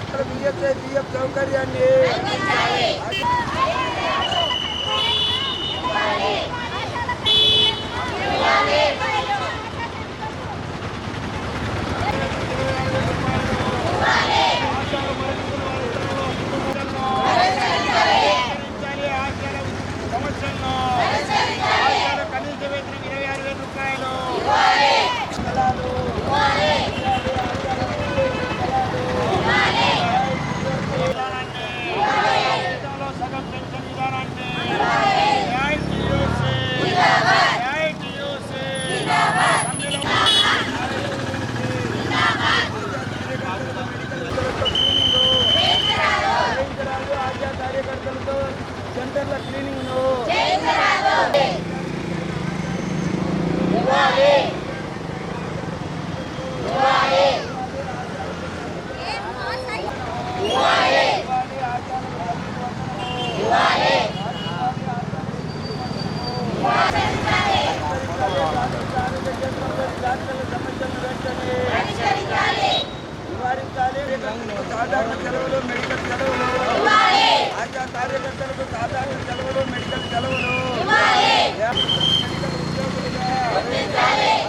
కార్యకర్తలకు ESI PF సౌకర్యాన్ని పరిష్కరించాలి ఆశల సమస్యలను ఆశల కనీస వేతనం ఇరవై ఆరు వేల రూపాయలు విధానాన్ని జీతంలో సగం పెన్షన్ విధానాన్ని ఏఐటీయూసీ ఏఐటీయూసీ చేయించరాదు ఆశా కార్యకర్తలతో సెంటర్ల క్లీనింగ్ నివారించాలి. సాధారణ సెలవులు మెడికల్ సెలవులు ఆశా కార్యకర్తలకు సాధారణ సెలవులు మెడికల్ సెలవులు మెడికల్ ఉద్యోగులుగా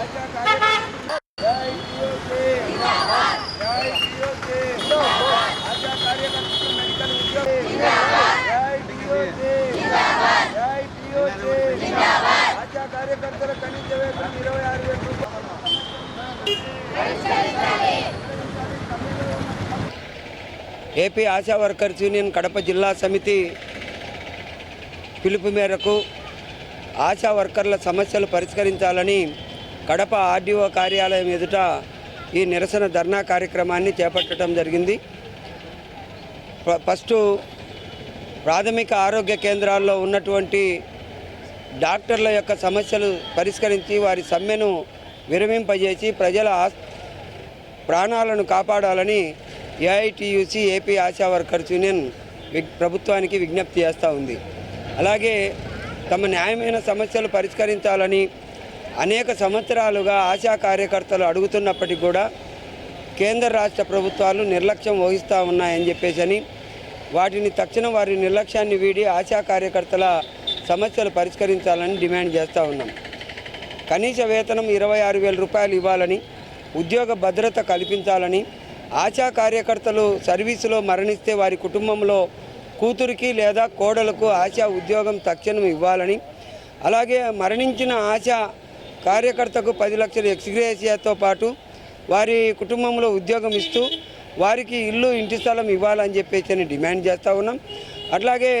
ఆశా కార్యకర్తలు జై టీఓసీ. జై టీఓసీ. ఆశా కార్యకర్తలకు మెడికల్ ఉద్యోగులు జై టీఓసీ. జై టీఓసీ. ఆశా కార్యకర్తల కనీస వేతనం ఇరవై ఆరు వేల AP Asha workers union Kadapa జిల్లా సమితి పిలుపు మేరకు ఆశా వర్కర్ల సమస్యలు పరిష్కరించాలని కడప ఆర్డీఓ కార్యాలయం ఎదుట ఈ నిరసన ధర్నా కార్యక్రమాన్ని చేపట్టడం జరిగింది. ఫస్ట్ ఫస్టు ప్రాథమిక ఆరోగ్య కేంద్రాల్లో ఉన్నటువంటి డాక్టర్ల యొక్క సమస్యలు పరిష్కరించి వారి సమ్మెను విరమింపజేసి ప్రజల ఆస్- ప్రాణాలను కాపాడాలని AITUC AP Asha workers union ప్రభుత్వానికి విజ్ఞప్తి చేస్తూ ఉంది. అలాగే తమ న్యాయమైన సమస్యలు పరిష్కరించాలని అనేక సంవత్సరాలుగా ఆశా కార్యకర్తలు అడుగుతున్నప్పటికీ కూడా కేంద్ర రాష్ట్ర ప్రభుత్వాలు నిర్లక్ష్యం వహిస్తూ ఉన్నాయని చెప్పేసి వాటిని తక్షణం వారి నిర్లక్ష్యాన్ని వీడి ఆశా కార్యకర్తల సమస్యలు పరిష్కరించాలని డిమాండ్ చేస్తూ ఉన్నాం. కనీస వేతనం ఇరవై ఆరు వేల రూపాయలు ఇవ్వాలని ఉద్యోగ భద్రత కల్పించాలని ఆశా కార్యకర్తలు సర్వీసులో మరణిస్తే వారి కుటుంబంలో కూతురికి లేదా కోడలకు ఆశా ఉద్యోగం తక్షణం ఇవ్వాలని అలాగే మరణించిన ఆశా కార్యకర్తకు పది లక్షల ఎక్స్గ్రేషియాతో పాటు వారి కుటుంబంలో ఉద్యోగం ఇస్తూ వారికి ఇల్లు ఇంటి స్థలం ఇవ్వాలని చెప్పేసి అని డిమాండ్ చేస్తూ ఉన్నాం. అట్లాగే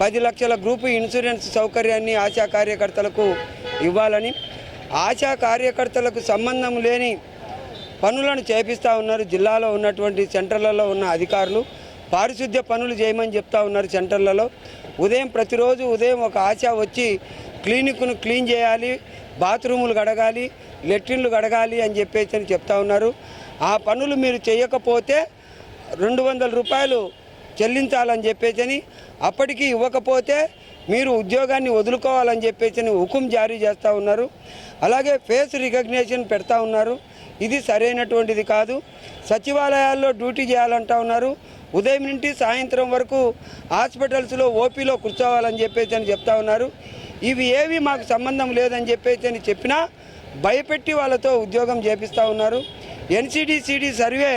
పది లక్షల గ్రూపు ఇన్సూరెన్స్ సౌకర్యాన్ని ఆశా కార్యకర్తలకు ఇవ్వాలని ఆశా కార్యకర్తలకు సంబంధం లేని పనులను చేపిస్తూ ఉన్నారు. జిల్లాలో ఉన్నటువంటి సెంటర్లలో ఉన్న అధికారులు పారిశుద్ధ్య పనులు చేయమని చెప్తా ఉన్నారు సెంటర్లలో. ఉదయం ప్రతిరోజు ఉదయం ఒక ఆశ వచ్చి క్లినిక్ను క్లీన్ చేయాలి బాత్రూములు గడగాలి లెట్రిన్లు గడగాలి అని చెప్పేసి అని చెప్తా ఉన్నారు. ఆ పనులు మీరు చేయకపోతే రెండు వందల రూపాయలు చెల్లించాలని చెప్పేసి అప్పటికి ఇవ్వకపోతే మీరు ఉద్యోగాన్ని వదులుకోవాలని చెప్పేసి హుకుం జారీ చేస్తూ ఉన్నారు. అలాగే ఫేస్ రికగ్నేషన్ పెడతా ఉన్నారు. ఇది సరైనటువంటిది కాదు. సచివాలయాల్లో డ్యూటీ చేయాలంటా ఉన్నారు. ఉదయం నుండి సాయంత్రం వరకు హాస్పిటల్స్లో ఓపీలో కూర్చోవాలని చెప్పేసి అని చెప్తా ఉన్నారు. ఇవి ఏవి మాకు సంబంధం లేదని చెప్పేసి అని చెప్పినా భయపెట్టి వాళ్ళతో ఉద్యోగం చేపిస్తూ ఉన్నారు. ఎన్సిడిసిడి సర్వే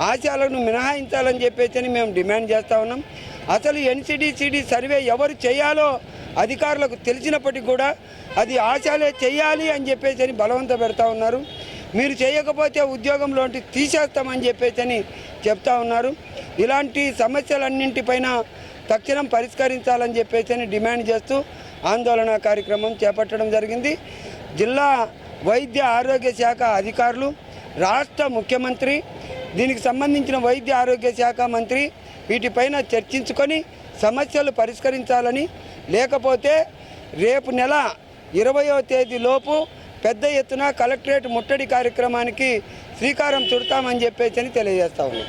ఆశయాలను మినహాయించాలని చెప్పేసి అని మేము డిమాండ్ చేస్తూ ఉన్నాం. అసలు ఎన్సిడిసిడి సర్వే ఎవరు చేయాలో అధికారులకు తెలిసినప్పటికీ కూడా అది ఆశాలే చేయాలి అని చెప్పేసి అని బలవంత పెడతా ఉన్నారు. మీరు చేయకపోతే ఉద్యోగంలోంటి తీసేస్తామని చెప్పేసి అని చెప్తా ఉన్నారు. ఇలాంటి సమస్యలన్నింటిపైన తక్షణం పరిష్కరించాలని చెప్పేసి అని డిమాండ్ చేస్తూ ఆందోళన కార్యక్రమం చేపట్టడం జరిగింది. జిల్లా వైద్య ఆరోగ్య శాఖ అధికారులు రాష్ట్ర ముఖ్యమంత్రి దీనికి సంబంధించిన వైద్య ఆరోగ్య శాఖ మంత్రి వీటిపైన చర్చించుకొని సమస్యలు పరిష్కరించాలని లేకపోతే రేపు నెల ఇరవయో తేదీలోపు పెద్ద ఎత్తున కలెక్టరేట్ ముట్టడి కార్యక్రమానికి శ్రీకారం చుడతామని చెప్పేసి అని తెలియజేస్తా ఉన్నాం.